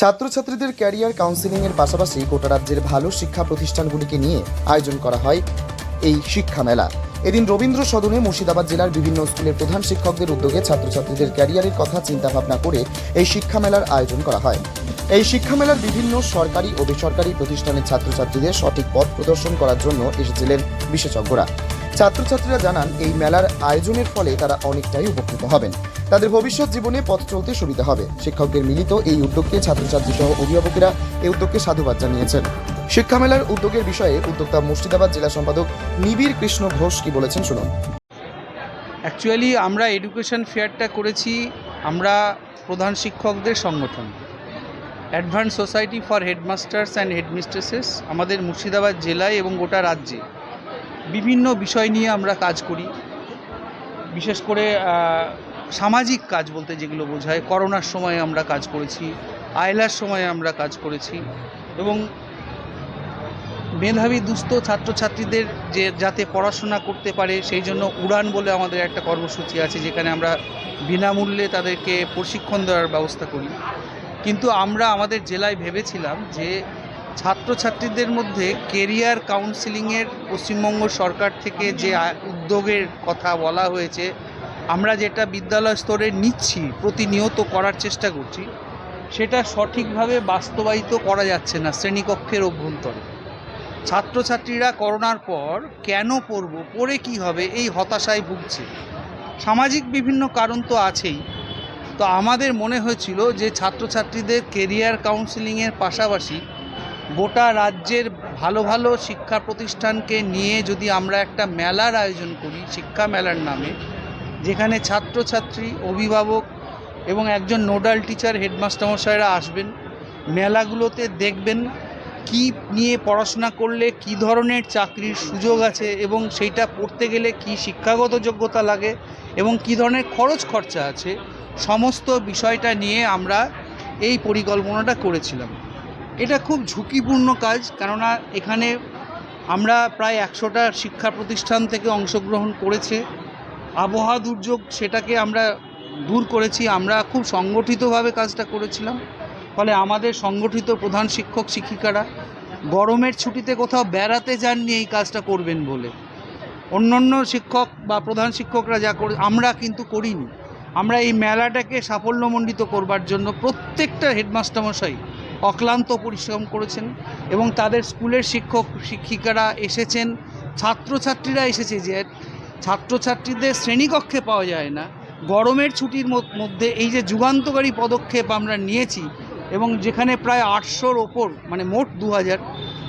ছাত্রছাত্রীদের career counselling এর পাশাপাশি গোটা রাজ্যের ভালো শিক্ষা প্রতিষ্ঠানগুলিকে নিয়ে আয়োজন করা হয় এই শিক্ষা মেলা। এদিন রবীন্দ্র সদনে মুর্শিদাবাদ জেলার বিভিন্ন স্কুলের প্রধান শিক্ষকদের উদ্যোগে ছাত্রছাত্রীদের ক্যারিয়ারের কথা চিন্তা ভাবনা করে এই শিক্ষা মেলার আয়োজন করা হয়। এই শিক্ষা মেলার বিভিন্ন সরকারি ও বেসরকারি প্রতিষ্ঠানের ছাত্রছাত্রীদের সঠিক পথ প্রদর্শন করার জন্য এসেছিলেন বিশেষজ্ঞরা। ছাত্রছাত্রীরা জানান, এই মেলার আয়োজনের ফলে তারা অনেকটাই উপকৃত হবেন। তাদের ভবিষ্যৎ জীবনে পথ চলতে সুবিধা হবে। শিক্ষকদের মিলিত এই উদ্যোগকে ছাত্রছাত্রী সহ অভিভাবকেরা এই উদ্যোগকে সাধুবাদ জানিয়েছেন। শিক্ষা মেলার উদ্যোগের বিষয়ে উদ্যোক্তা মুর্শিদাবাদ জেলা সম্পাদক নিবিড় কৃষ্ণ ঘোষ কি বলেছেন শুনুন। অ্যাকচুয়ালি আমরা এডুকেশন ফেয়ারটা করেছি, আমরা প্রধান শিক্ষকদের সংগঠন। Advance society for headmasters and headmistresses আমাদের মুর্শিদাবাদ জেলায় এবং গোটা রাজ্যে। বিভিন্ন বিষয় নিয়ে আমরা কাজ করি। বিশেষ করে সামাজিক কাজ বলতে যেগুলো বোঝায়, করোনার সময়ে আমরা কাজ করেছি, আয়লার সময়ে আমরা কাজ করেছি এবং মেধাবী, দুস্থ ছাত্রছাত্রীদের যে যাতে পড়াশোনা করতে পারে, সেই জন্য উড়ান বলে আমাদের একটা কর্মসূচি আছে, যেখানে আমরা বিনামূল্যে তাদেরকে প্রশিক্ষণ দেওয়ার ব্যবস্থা করি। কিন্তু আমরা আমাদের জেলায় ভেবেছিলাম যে ছাত্রছাত্রীদের মধ্যে কেরিয়ার কাউন্সিলিংয়ের পশ্চিমবঙ্গ সরকার থেকে যে উদ্যোগের কথা বলা হয়েছে, আমরা যেটা বিদ্যালয় স্তরে নিচ্ছি, প্রতিনিয়ত করার চেষ্টা করছি, সেটা সঠিকভাবে বাস্তবায়িত করা যাচ্ছে না শ্রেণীকক্ষের অভ্যন্তরে। ছাত্রছাত্রীরা করোনার পর কেন পড়ব, পড়ে কি হবে, এই হতাশায় ভুগছে। সামাজিক বিভিন্ন কারণ তো আছেই। তো আমাদের মনে হয়েছিল যে ছাত্রছাত্রীদের কেরিয়ার কাউন্সিলিংয়ের পাশাপাশি গোটা রাজ্যের ভালো ভালো শিক্ষা প্রতিষ্ঠানকে নিয়ে যদি আমরা একটা মেলার আয়োজন করি, শিক্ষা মেলার নামে, যেখানে ছাত্রছাত্রী, অভিভাবক এবং একজন নোডাল টিচার, হেডমাস্টারমশাইরা আসবেন, মেলাগুলোতে দেখবেন কি নিয়ে পড়াশোনা করলে, কি ধরনের চাকরির সুযোগ আছে এবং সেইটা পড়তে গেলে কি শিক্ষাগত যোগ্যতা লাগে এবং কি ধরনের খরচ খরচা আছে, সমস্ত বিষয়টা নিয়ে আমরা এই পরিকল্পনাটা করেছিলাম। এটা খুব ঝুঁকিপূর্ণ কাজ, কেননা এখানে আমরা প্রায় একশোটা শিক্ষা প্রতিষ্ঠান থেকে অংশগ্রহণ করেছে। আবহাওয়া দুর্যোগ সেটাকে আমরা দূর করেছি, আমরা খুব সংগঠিতভাবে কাজটা করেছিলাম। ফলে আমাদের সংগঠিত প্রধান শিক্ষক শিক্ষিকারা গরমের ছুটিতে কোথাও বেড়াতে যাননি এই কাজটা করবেন বলে। অন্যান্য শিক্ষক বা প্রধান শিক্ষকরা যা করে, আমরা কিন্তু করিনি। আমরা এই মেলাটাকে সাফল্যমণ্ডিত করবার জন্য প্রত্যেকটা হেডমাস্টারমশাই অক্লান্ত পরিশ্রম করেছেন এবং তাদের স্কুলের শিক্ষক, শিক্ষিকারা এসেছেন, ছাত্রছাত্রীরা এসেছে যে ছাত্রছাত্রীদের শ্রেণীকক্ষে পাওয়া যায় না। গরমের ছুটির মধ্যে এই যে যুগান্তকারী পদক্ষেপ আমরা নিয়েছি এবং যেখানে প্রায় আটশোর ওপর মানে মোট দু হাজার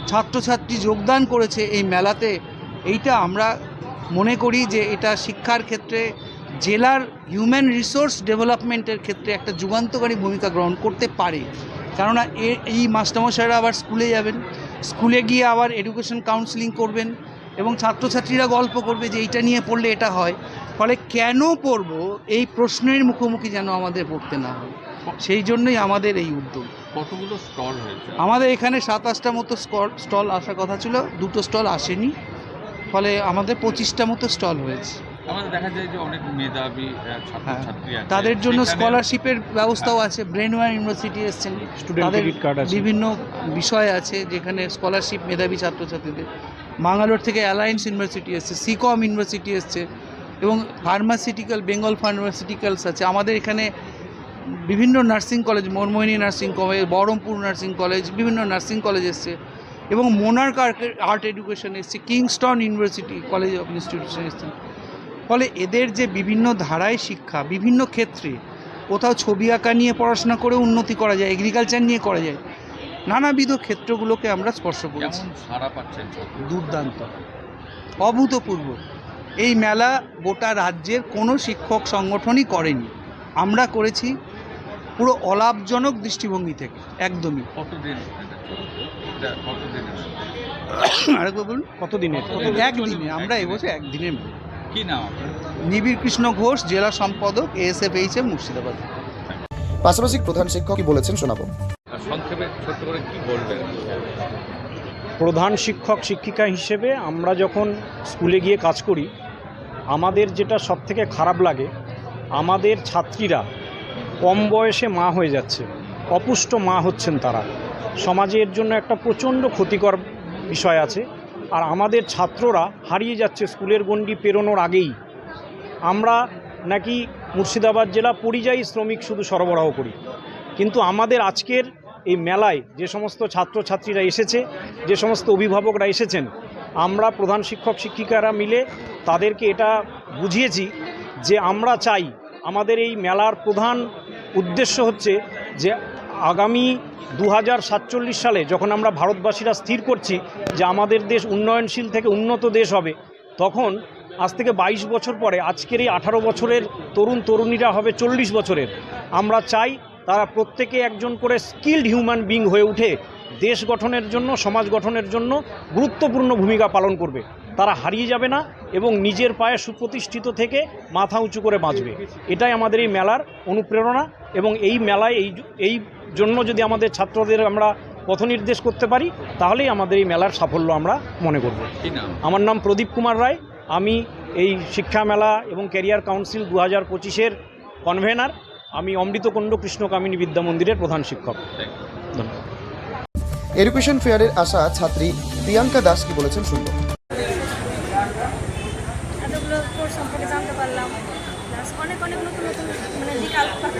ছাত্রছাত্রী যোগদান করেছে এই মেলাতে, এইটা আমরা মনে করি যে এটা শিক্ষার ক্ষেত্রে, জেলার হিউম্যান রিসোর্স ডেভেলপমেন্টের ক্ষেত্রে একটা যুগান্তকারী ভূমিকা গ্রহণ করতে পারে। কেননা এই মাস্টারমশাইরা আবার স্কুলে যাবেন। স্কুলে গিয়ে আবার এডুকেশন কাউন্সিলিং করবেন এবং ছাত্রছাত্রীরা গল্প করবে যে এইটা নিয়ে পড়লে এটা হয়। ফলে কেন পড়ব? এই প্রশ্নের মুখোমুখি যেন আমাদের পড়তে না হয়। সেই জন্যই আমাদের এই উদ্যোগ। কতগুলো স্টল হয়েছে? আমাদের এখানে সাতাশটা মতো স্টল আসার কথা ছিল। দুটো স্টল আসেনি। ফলে আমাদের পঁচিশটা মতো স্টল হয়েছে। আমাদের দেখা যায় যে অনেক মেধাবী হ্যাঁ। ছাত্রছাত্রী আছে। তাদের জন্য স্কলারশিপের ব্যবস্থাও আছে। ব্রেনওয়ার ইউনিভার্সিটি এসছেন। স্টুডেন্ট তাদের ক্রেডিট কার্ড আছে। বিভিন্ন বিষয় আছে যেখানে স্কলারশিপ মেধাবী ছাত্রছাত্রীদের। বাঙ্গালোর থেকে অ্যালায়েন্স ইউনিভার্সিটি এসছে সিকম ইউনিভার্সিটি এসছে এবং ফার্মাসিউটিক্যাল বেঙ্গল ফার্মাসিউটিক্যালস আছে। আমাদের এখানে বিভিন্ন nursing college Manmohini nursing college Baharampur nursing college বিভিন্ন নার্সিং কলেজ এসছে এবং মোনার্ক আর্ট এডুকেশন এসছে Kingston university college of institution এসছে ফলে এদের যে বিভিন্ন ধারায় শিক্ষা বিভিন্ন ক্ষেত্রে কোথাও ছবি আঁকা নিয়ে পড়াশোনা করে উন্নতি করা যায় এগ্রিকালচার নিয়ে করা যায় নানাবিধ ক্ষেত্রগুলোকে আমরা স্পর্শ করেছি? দুর্দান্ত অভূতপূর্ব। এই মেলা গোটা রাজ্যের কোনো শিক্ষক সংগঠনই করেনি। আমরা করেছি পুরো অলাভজনক দৃষ্টিভঙ্গি থেকে একদমই। আরেকবার বলুন। কতদিনের? একদিনে আমরা এবছর একদিনের মেলা। কি নাম নিবিড় কৃষ্ণ ঘোষ জেলা সম্পাদক এএসএফ এম মুর্শিদাবাদ। পাশাপাশি প্রধান শিক্ষক কি বলেছেন শোনাবো। সংক্ষেপে ছোট্ট করে কি বলবেন? প্রধান শিক্ষক শিক্ষিকা হিসেবে আমরা যখন স্কুলে গিয়ে কাজ করি আমাদের যেটা সব থেকে খারাপ লাগে আমাদের ছাত্রীরা কম বয়সে মা হয়ে যাচ্ছে অপুষ্ট মা হচ্ছেন তারা। সমাজের জন্য একটা প্রচণ্ড ক্ষতিকর বিষয় আছে। আর আমাদের ছাত্ররা হারিয়ে যাচ্ছে স্কুলের গণ্ডি পেরোনোর আগেই। আমরা নাকি মুর্শিদাবাদ জেলা পরিযায়ী শ্রমিক শুধু সরবরাহ করি। কিন্তু আমাদের আজকের এই মেলায় যে সমস্ত ছাত্রছাত্রীরা এসেছে, যে সমস্ত অভিভাবকরা এসেছেন, আমরা প্রধান শিক্ষক শিক্ষিকারা মিলে তাদেরকে এটা বুঝিয়েছি যে আমরা চাই আমাদের এই মেলার প্রধান উদ্দেশ্য হচ্ছে যে আগামী দু হাজার সাতচল্লিশ সালে যখন আমরা ভারতবাসীরা স্থির করছি যে আমাদের দেশ উন্নয়নশীল থেকে উন্নত দেশ হবে, তখন আজ থেকে বাইশ বছর পরে আজকের এই আঠারো বছরের তরুণ তরুণীরা হবে চল্লিশ বছরের। আমরা চাই তারা প্রত্যেকে একজন করে স্কিল্ড হিউম্যান বিং হয়ে উঠে দেশ গঠনের জন্য, সমাজ গঠনের জন্য গুরুত্বপূর্ণ ভূমিকা পালন করবে। তারা হারিয়ে যাবে না এবং নিজের পায়ে সুপ্রতিষ্ঠিত থেকে মাথা উঁচু করে বাঁচবে। এটাই আমাদের এই মেলার অনুপ্রেরণা এবং এই মেলায় এই এই জন্য যদি আমাদের ছাত্রদের আমরা পথনির্দেশ করতে পারি তাহলেই আমাদের এই মেলার সাফল্য আমরা মনে করব। আমার নাম প্রদীপ কুমার রায়। আমি এই শিক্ষা মেলা এবং ক্যারিয়ার কাউন্সিল দু হাজার পঁচিশের কনভেনার। আমি অমৃতকুণ্ড কৃষ্ণকামিনী বিদ্যা মন্দিরের প্রধান শিক্ষক। ধন্যবাদ। এডুকেশন ফেয়ারের আসা ছাত্রী প্রিয়াঙ্কা দাস কি বলেছেন শুনব এতগুলো কোর্স সম্পর্কে জানতে পারলাম প্লাস অনেক অনেক নতুন নতুন মানে দিক আলোক পাখা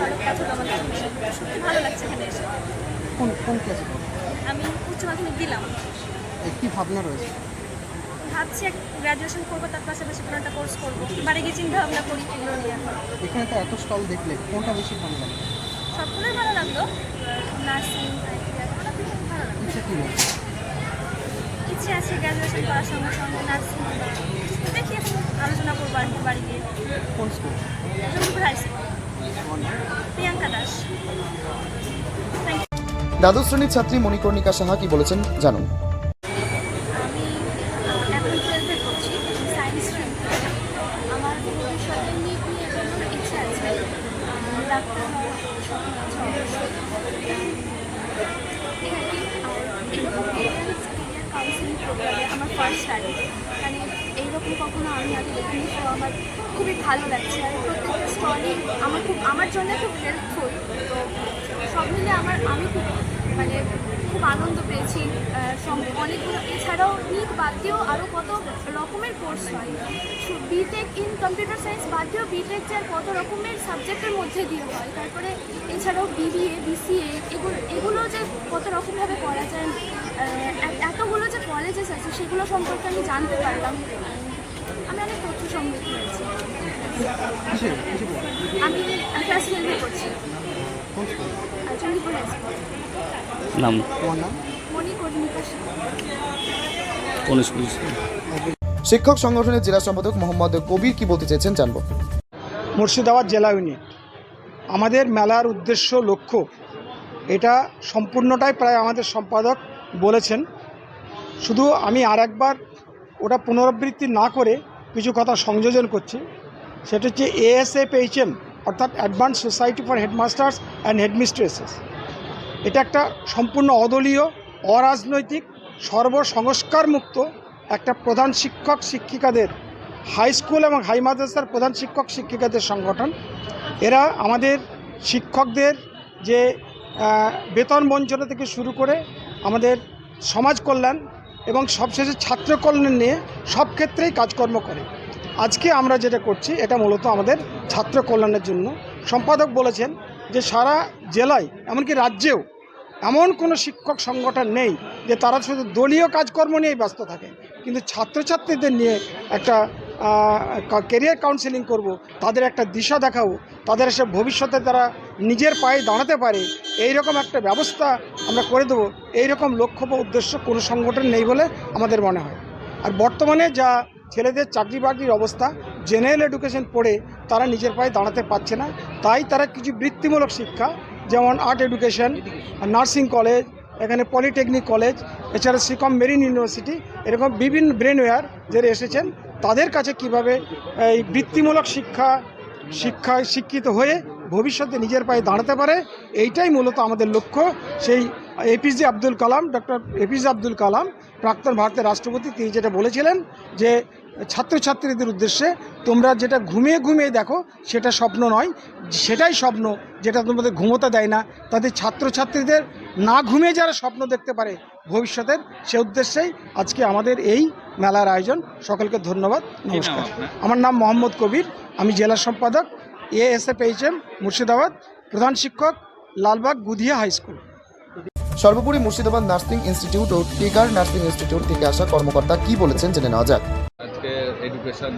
আলোক পাচ্ছিল আমাদের সত্যি ভালো লাগছে এখানে এসে কোন কোন ক্লাসে আমি উচ্চ মাধ্যমিক দিলাম। কি ভাবনা রয়েছে? ভাবছি এক গ্র্যাজুয়েশন করব তার পাশাপাশি কোনো একটা কোর্স করব। বাড়ি গিয়ে চিন্তা ভাবনা করি এগুলো নিয়ে। এখানে তো এত স্টল দেখলে কোনটা বেশি ভালো লাগে? সবগুলোই ভালো লাগল। নার্সিং ভালো লাগল। ইচ্ছা আছে গ্র্যাজুয়েশন করার সঙ্গে সঙ্গে নার্সিং দেখি আলোচনা করব আর কি বাড়ি গিয়ে। কোন স্কুল হাই স্কুল দ্বাদশ শ্রেণির ছাত্রী মণিকর্ণিকা সাহা কি বলেছেন জানুন আমি এখন টুয়েলভে পড়ছি সায়েন্স স্ট্রিম আমার ভবিষ্যতে নিট নিয়ে এগোনোর ইচ্ছা আছে আহ, ডাক্তার হওয়ার স্বপ্ন আছে অবশ্যই। এই আর কি। আর এরকম পেরেন্টস কেরিয়ার কাউন্সিলিং প্রোগ্রামে আমার ফার্স্ট টাইম মানে এইরকম কখনো আমি আগে দেখিনি তো আমার খুবই ভালো লাগছে আর প্রত্যেকটা স্টলই আমার আমার খুব হেল্পফুল তো সব মিলে আমার, আমি খুব মানে খুব আনন্দ পেয়েছি। অনেকগুলো, এছাড়াও নিট বাদ দিয়েও আরও কত রকমের কোর্স হয়। বিটেক ইন কম্পিউটার সায়েন্স বাদ দিয়েও বিটেক যে কত রকমের সাবজেক্টের মধ্যে দিয়ে হয়। তারপরে এছাড়াও বিবিএ বিসিএ এগুলো এগুলো যে কত রকমভাবে করা যায় এতগুলো যে কলেজেস আছে, সেগুলো সম্পর্কে আমি জানতে পারলাম। আমি অনেক তথ্য সমৃদ্ধ হয়েছি? আমি ক্লাস টুয়েলভে নাম। কোন স্কুল? শিক্ষক সংগঠনের জেলা সম্পাদক মোহাম্মদ কবির কি বলতে চেয়েছেন জানব। মুর্শিদাবাদ জেলা ইউনিট। আমাদের মেলার উদ্দেশ্য লক্ষ্য এটা সম্পূর্ণটাই প্রায় আমাদের সম্পাদক বলেছেন। শুধু আমি আর একবার ওটা পুনরাবৃত্তি না করে কিছু কথা সংযোজন করছি। সেটা হচ্ছে এএসএফএইচএম অর্থাৎ advance society for headmasters and headmistresses এটা একটা সম্পূর্ণ অদলীয়, অরাজনৈতিক, সর্বসংস্কারমুক্ত একটা প্রধান শিক্ষক শিক্ষিকাদের হাই স্কুল এবং হাই মাদ্রাসার প্রধান শিক্ষক শিক্ষিকাদের সংগঠন। এরা আমাদের শিক্ষকদের যে বেতন বঞ্চনা থেকে শুরু করে আমাদের সমাজ কল্যাণ এবং সবশেষে ছাত্র কল্যাণ নিয়ে সব ক্ষেত্রেই কাজকর্ম করে। আজকে আমরা যেটা করছি, এটা মূলত আমাদের ছাত্র কল্যাণের জন্য। সম্পাদক বলেছেন যে সারা জেলায়, এমনকি রাজ্যেও এমন কোনো শিক্ষক সংগঠন নেই যে তারা শুধু দলীয় কাজকর্ম নিয়েই ব্যস্ত থাকে। কিন্তু ছাত্রছাত্রীদের নিয়ে একটা কেরিয়ার কাউন্সেলিং করব, তাদের একটা দিশা দেখাবো, তাদের এসে ভবিষ্যতে তারা নিজের পায়ে দাঁড়াতে পারে এই রকম একটা ব্যবস্থা আমরা করে দেবো। এই রকম লক্ষ্য বা উদ্দেশ্য কোনো সংগঠন নেই বলে আমাদের মনে হয়। আর বর্তমানে যা ছেলেদের চাকরি বাকরির অবস্থা জেনারেল এডুকেশন পড়ে তারা নিজের পায়ে দাঁড়াতে পারছে না। তাই তারা কিছু বৃত্তিমূলক শিক্ষা, যেমন আর্ট এডুকেশন নার্সিং কলেজ এখানে পলিটেকনিক কলেজ এছাড়া সিকম মেরিন ইউনিভার্সিটি, এরকম বিভিন্ন ব্রেনওয়্যার যারা এসেছেন, তাদের কাছে কীভাবে এই বৃত্তিমূলক শিক্ষা, শিক্ষায় শিক্ষিত হয়ে ভবিষ্যতে নিজের পায়ে দাঁড়াতে পারে, এইটাই মূলত আমাদের লক্ষ্য। সেই APJ Abdul Kalam doctor APJ Abdul Kalam প্রাক্তন ভারতের রাষ্ট্রপতি, তিনি যেটা বলেছিলেন যে ছাত্রছাত্রীদের উদ্দেশ্যে তোমরা যেটা ঘুমিয়ে ঘুমিয়ে দেখো সেটা স্বপ্ন নয়। সেটাই স্বপ্ন যেটা তোমাদের ঘুমোতে দেয় না। তাদের ছাত্রছাত্রীদের না ঘুমিয়ে যারা স্বপ্ন দেখতে পারে ভবিষ্যতের সে উদ্দেশ্যেই আজকে আমাদের এই মেলার আয়োজন। সকলকে ধন্যবাদ নমস্কার। আমার নাম মোহাম্মদ কবির আমি জেলা সম্পাদক A S F H M Murshidabad প্রধান শিক্ষক লালবাগ গুদিয়া হাই স্কুল। সর্বোপরি মুর্শিদাবাদ নার্সিং ইনস্টিটিউট ও টিকার নার্সিং ইনস্টিটিউট থেকে আসা কর্মকর্তা কি বলেছেন জেনে নেওয়া যাক। আজকে এডুকেশন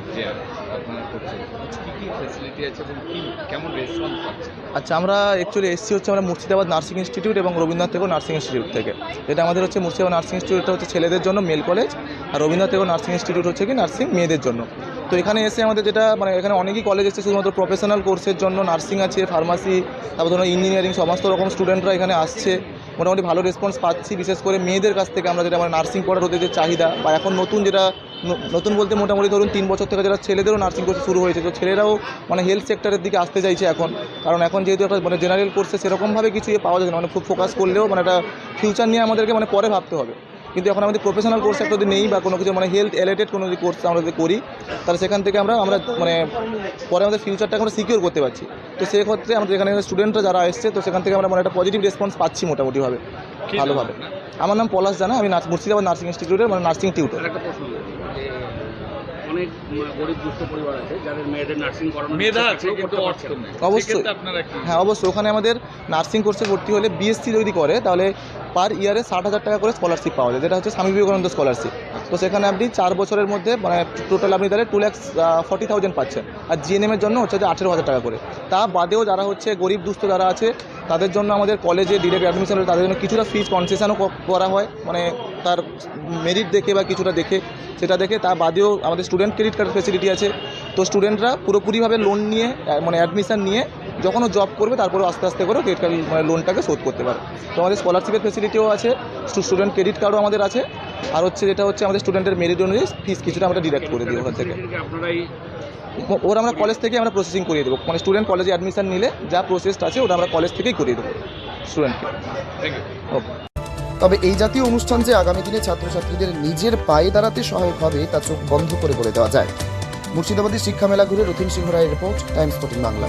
রেসপন্স পাচ্ছেন? আচ্ছা আমরা অ্যাকচুয়ালি এসছি হচ্ছে আমরা মুর্শিদাবাদ নার্সিং ইনস্টিটিউট এবং রবীন্দ্রনাথ টেগোর নার্সিং ইনস্টিটিউট থেকে। যেটা আমাদের হচ্ছে মুর্শিদাবাদ নার্সিং ইনস্টিটিউটটা হচ্ছে ছেলেদের জন্য, মেল কলেজ, আর রবীন্দ্রনাথ থেকে নার্সিং ইনস্টিটিউট হচ্ছে কি নার্সিং মেয়েদের জন্য। তো এখানে এসে আমাদের যেটা মানে এখানে অনেকই কলেজ এসেছে, শুধুমাত্র প্রফেশনাল কোর্সের জন্য নার্সিং আছে ফার্মাসি তারপর ধরুন ইঞ্জিনিয়ারিং সমস্ত রকম স্টুডেন্টরা এখানে আসছে। মোটামুটি ভালো রেসপন্স পাচ্ছি, বিশেষ করে মেয়েদের কাছ থেকে আমরা যেটা মানে নার্সিং পড়ার ওদের যে চাহিদা, বা এখন নতুন যেটা নতুন বলতে মোটামুটি ধরুন তিন বছর থেকে যারা ছেলেদেরও নার্সিং কোর্স শুরু হয়েছে, তো ছেলেরাও মানে হেলথ সেক্টরের দিকে আসতে চাইছে এখন। কারণ এখন যেহেতু একটা মানে জেনারেল কোর্সে সেরকমভাবে কিছু পাওয়া যায় না মানে খুব ফোকাস করলেও মানে একটা ফিউচার নিয়ে আমাদেরকে মানে পরে ভাবতে হবে। কিন্তু এখন আমাদের প্রফেশনাল কোর্স একটা যদি নেই বা কোনো কিছু মানে হেলথ রিলেটেড কোনো যদি কোর্স আমরা যদি করি তাহলে সেখান থেকে আমরা আমরা মানে পরে আমাদের ফিউচারটাকে আমরা সিকিওর করতে পারছি। তো সেক্ষেত্রে আমাদের এখানে স্টুডেন্টরা যারা এসছে তো সেখান থেকে আমরা মানে একটা পজিটিভ রেসপন্স পাচ্ছি মোটামুটিভাবে ভালোভাবে। আমার নাম পলাশ জানা আমি নার্স- মুর্শিদাবাদ নার্সিং ইনস্টিটিউটের মানে নার্সিং টিউটর আর একটা প্রশ্ন যে অনেক গরিব দুস্থ পরিবার আছে যাদের মেয়েদের নার্সিং করানো মেধা আছে কিন্তু অর্থ নেই। অবশ্যই। আপনারা কি? হ্যাঁ অবশ্যই। ওখানে আমাদের নার্সিং কোর্সে ভর্তি হলে বিএসসি যদি করে তাহলে পার ইয়ারে ষাট হাজার টাকা করে স্কলারশিপ পাওয়া যায় যেটা হচ্ছে স্বামী বিবেকানন্দ স্কলারশিপ তো সেখানে আপনি চার বছরের মধ্যে মানে টোটাল আপনি তাহলে টু ল্যাক্স ফর্টি থাউজেন্ড পাচ্ছেন। আর জিএনএমের জন্য হচ্ছে যে আঠেরো হাজার টাকা করে। তা বাদেও যারা হচ্ছে গরিব, দুস্থ যারা আছে, তাদের জন্য আমাদের কলেজে ডিরেক্ট অ্যাডমিশন হলে তাদের জন্য কিছুটা ফিজ কনসেশনও করা হয়। মানে তার মেরিট দেখে বা কিছুটা দেখে, সেটা দেখে, তা বাদেও আমাদের স্টুডেন্ট ক্রেডিট কার্ড ফেসিলিটি আছে। তো স্টুডেন্টরা পুরোপুরিভাবে লোন নিয়ে মানে অ্যাডমিশন নিয়ে যখনও জব করবে তারপরে আস্তে আস্তে করে ক্রেডিট কার্ড মানে লোনটাকে শোধ করতে পারে। তো আমাদের স্কলারশিপের ফেসিলিটিও আছে স্টুডেন্ট ক্রেডিট কার্ডও আমাদের আছে। আর হচ্ছে যেটা হচ্ছে আমাদের স্টুডেন্টের মেরিট অনুযায়ী ফিস কিছুটা আমরা ডিডাক্ট করে দিই ওখান থেকে। ওরা আমরা কলেজ থেকে আমরা প্রসেসিং করিয়ে দেবো। মানে স্টুডেন্ট কলেজে অ্যাডমিশন নিলে যা প্রসেসটা আছে ওটা আমরা কলেজ থেকেই করিয়ে দেবো স্টুডেন্টকে ওকে তবে এই জাতীয় অনুষ্ঠান যে আগামী দিনে ছাত্রছাত্রীদের নিজের পায়ে দাঁড়াতে সহায়ক হবে তা চোখ বন্ধ করে বলে দেওয়া যায়। মুর্শিদাবাদী শিক্ষা মেলা ঘুরে রথিন সিংহ রায়ের রিপোর্ট টাইমস ফোর্টিন বাংলা।